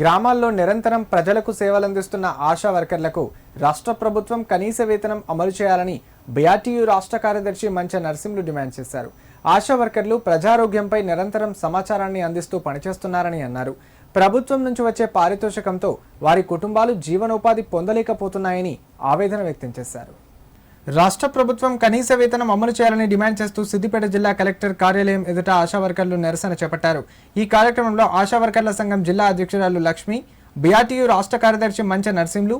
గ్రామాల్లో నిరంతరం ప్రజలకు సేవలందిస్తున్న ఆశా వర్కర్లకు రాష్ట్ర ప్రభుత్వం కనీస వేతనం అమలు చేయాలని బీఆర్టీయూ రాష్ట్ర కార్యదర్శి మంచ నరసింహులు డిమాండ్ చేశారు. ఆశా వర్కర్లు ప్రజారోగ్యంపై నిరంతరం సమాచారాన్ని అందిస్తూ పనిచేస్తున్నారని అన్నారు. ప్రభుత్వం నుంచి వచ్చే పారితోషికంతో వారి కుటుంబాలు జీవనోపాధి పొందలేకపోతున్నాయని ఆవేదన వ్యక్తం చేశారు. రాష్ట్ర ప్రభుత్వం కనీస వేతనం అమలు చేయాలని డిమాండ్ చేస్తూ సిద్దిపేట జిల్లా కలెక్టర్ కార్యాలయం ఎదుట ఆశా వర్కర్లు నిరసన చేపట్టారు. ఈ కార్యక్రమంలో ఆశా వర్కర్ల సంఘం జిల్లా అధ్యక్షురాలు లక్ష్మి బీఆర్టీయూ రాష్ట్ర కార్యదర్శి మంచ నర్సింహులు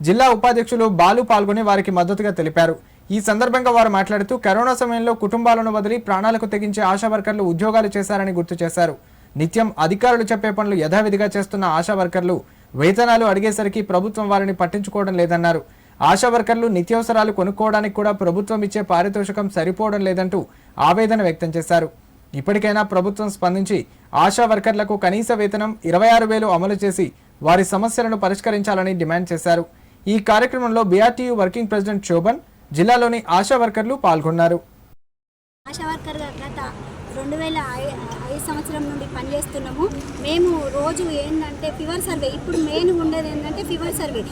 జిల్లా ఉపాధ్యక్షులు బాలు పాల్గొని వారికి మద్దతుగా తెలిపారు. ఈ సందర్భంగా వారు మాట్లాడుతూ కరోనా సమయంలో కుటుంబాలను వదిలి ప్రాణాలకు తెగించే ఆశా వర్కర్లు ఉద్యోగాలు చేశారని గుర్తు చేశారు. నిత్యం అధికారులు చెప్పే పనులు యథావిధిగా చేస్తున్న ఆశా వర్కర్లు వేతనాలు అడిగేసరికి ప్రభుత్వం వారిని పట్టించుకోవడం లేదన్నారు. ఆశా వర్కర్లు నిత్యావసరాలు కొనుక్కోవడానికి కూడా ప్రభుత్వం ఇచ్చే పారితోషికం సరిపోవడం లేదంటూ ఆవేదన వ్యక్తం చేశారు. ఇప్పటికైనా ప్రభుత్వం స్పందించి ఆశా వర్కర్లకు కనీస వేతనం ఇరవై ఆరు వేలు అమలు చేసి వారి సమస్యలను పరిష్కరించాలని డిమాండ్ చేశారు. ఈ కార్యక్రమంలో బీఆర్టీయూ వర్కింగ్ ప్రెసిడెంట్ శోభన్ జిల్లాలోని ఆశా వర్కర్లు పాల్గొన్నారు. ఆశా రెండు వేల ఐదు సంవత్సరం నుండి పనిచేస్తున్నాము. మేము రోజు ఏంటంటే ఫీవర్ సర్వే. ఇప్పుడు మెయిన్ ఉండేది ఏంటంటే ఫీవర్ సర్వే.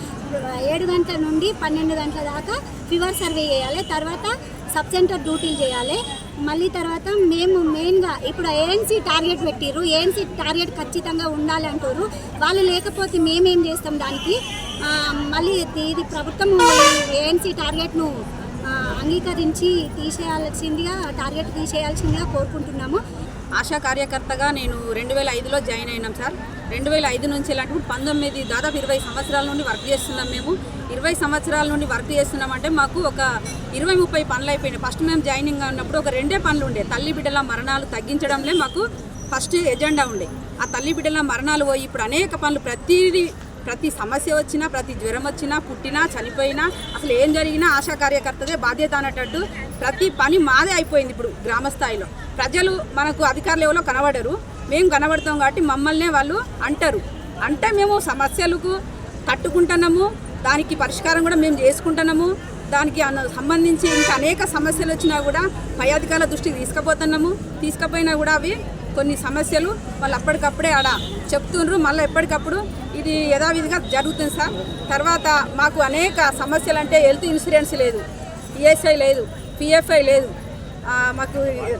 ఏడు గంటల నుండి పన్నెండు గంటల దాకా ఫీవర్ సర్వే చేయాలి. తర్వాత సబ్ సెంటర్ డ్యూటీలు చేయాలి. మళ్ళీ తర్వాత మేము మెయిన్గా ఇప్పుడు ఏఎన్సీ టార్గెట్ పెట్టిర్రు. ఏఎన్సీ టార్గెట్ ఖచ్చితంగా ఉండాలి అంటారు వాళ్ళు లేకపోతే మేమేం చేస్తాం దానికి? మళ్ళీ ఇది ప్రభుత్వం ఏఎన్సీ టార్గెట్ను అంగీకరించి తీసేయాల్సిందిగా టార్గెట్ తీసేయాల్సిందిగా కోరుకుంటున్నాము. ఆశా కార్యకర్తగా నేను రెండు వేల ఐదులో జాయిన్ అయినాం సార్. రెండు వేల ఐదు నుంచి ఇలాంటి పంతొమ్మిది దాదాపు ఇరవై సంవత్సరాల నుండి వర్క్ చేస్తున్నాం మేము. ఇరవై సంవత్సరాల నుండి వర్క్ చేస్తున్నామంటే మాకు ఒక ఇరవై ముప్పై పనులు అయిపోయినాయి. ఫస్ట్ మేము జాయినింగ్ ఉన్నప్పుడు ఒక రెండే పనులు ఉండే. తల్లి బిడ్డల మరణాలు తగ్గించడంలో మాకు ఫస్ట్ ఎజెండా ఉండే. ఆ తల్లి బిడ్డల మరణాలు పోయి ఇప్పుడు అనేక పనులు ప్రతిదీ ప్రతి సమస్య వచ్చినా ప్రతి జ్వరం వచ్చినా పుట్టినా చనిపోయినా అసలు ఏం జరిగినా ఆశా కార్యకర్తదే బాధ్యత అనేటట్టు ప్రతి పని మాదే అయిపోయింది ఇప్పుడు గ్రామ స్థాయిలో ప్రజలు మనకు అధికారులు లెవెల్లో కనబడరు. మేము కనబడతాం కాబట్టి మమ్మల్నే వాళ్ళు అంటారు. అంటే మేము సమస్యలకు తట్టుకుంటున్నాము దానికి పరిష్కారం కూడా మేము చేసుకుంటున్నాము దానికి అన్న- సంబంధించి ఇంకా అనేక సమస్యలు వచ్చినా కూడా పై అధికారుల దృష్టికి తీసుకుపోతున్నాము. తీసుకుపోయినా కూడా అవి కొన్ని సమస్యలు వాళ్ళు అప్పటికప్పుడే ఆడ చెప్తుండ్రు. మళ్ళీ ఎప్పటికప్పుడు ఇది యథావిధిగా జరుగుతుంది సార్. తర్వాత మాకు అనేక సమస్యలు అంటే హెల్త్ ఇన్సూరెన్స్ లేదు ఈఎస్ఐ లేదు పిఎఫ్ఐ లేదు. మాకు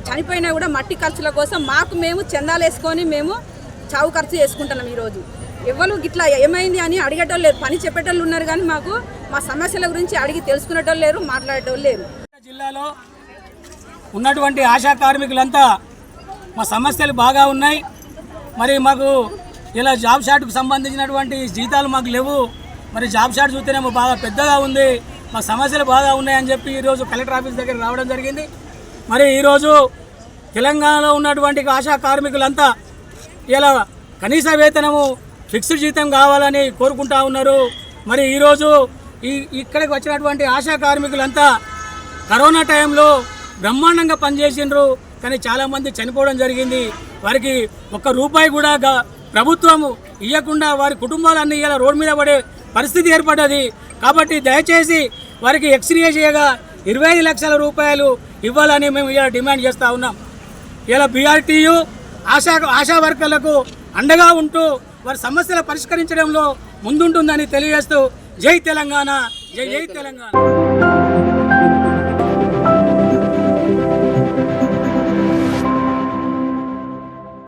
చనిపోయినా కూడా మట్టి ఖర్చుల కోసం మాకు మేము చందాలు వేసుకొని మేము చావు ఖర్చు చేసుకుంటున్నాం ఈరోజు. ఎవరు ఇట్లా ఏమైంది అని అడిగేటోళ్ళు లేరు. పని చెప్పేటోళ్ళు ఉన్నారు కానీ మాకు మా సమస్యల గురించి అడిగి తెలుసుకునేటోళ్ళు లేరు మాట్లాడేటోళ్ళు లేరు. జిల్లాలో ఉన్నటువంటి ఆశా కార్మికులంతా మా సమస్యలు బాగా ఉన్నాయి. మరి మాకు ఇలా జాబ్ షాట్కు సంబంధించినటువంటి జీతాలు మాకు లేవు. మరి జాబ్ షాట్ చూస్తేనేమో బాగా పెద్దగా ఉంది. మా సమస్యలు బాగా ఉన్నాయని చెప్పి ఈరోజు కలెక్టర్ ఆఫీస్ దగ్గర రావడం జరిగింది. మరి ఈరోజు తెలంగాణలో ఉన్నటువంటి ఆశా కార్మికులంతా ఇలా కనీస వేతనము ఫిక్స్డ్ జీతం కావాలని కోరుకుంటా ఉన్నారు. మరి ఈరోజు ఈ ఇక్కడికి వచ్చినటువంటి ఆశా కార్మికులంతా కరోనా టైంలో బ్రహ్మాండంగా పనిచేసిండ్రు. కానీ చాలామంది చనిపోవడం జరిగింది. వారికి ఒక్క రూపాయి కూడా ప్రభుత్వము ఇవ్వకుండా వారి కుటుంబాలన్నీ ఇలా రోడ్డు మీద పడే పరిస్థితి ఏర్పడ్డది. కాబట్టి దయచేసి వారికి ఎక్స్రే చేయగా ఇరవై ఐదు లక్షల రూపాయలు ఇవ్వాలని మేము ఇలా డిమాండ్ చేస్తూ ఉన్నాం. ఇలా బీఆర్టీయు ఆశా ఆశా వర్కర్లకు అండగా ఉంటూ వారి సమస్యలు పరిష్కరించడంలో ముందుంటుందని తెలియజేస్తూ జై తెలంగాణ జై జై తెలంగాణ.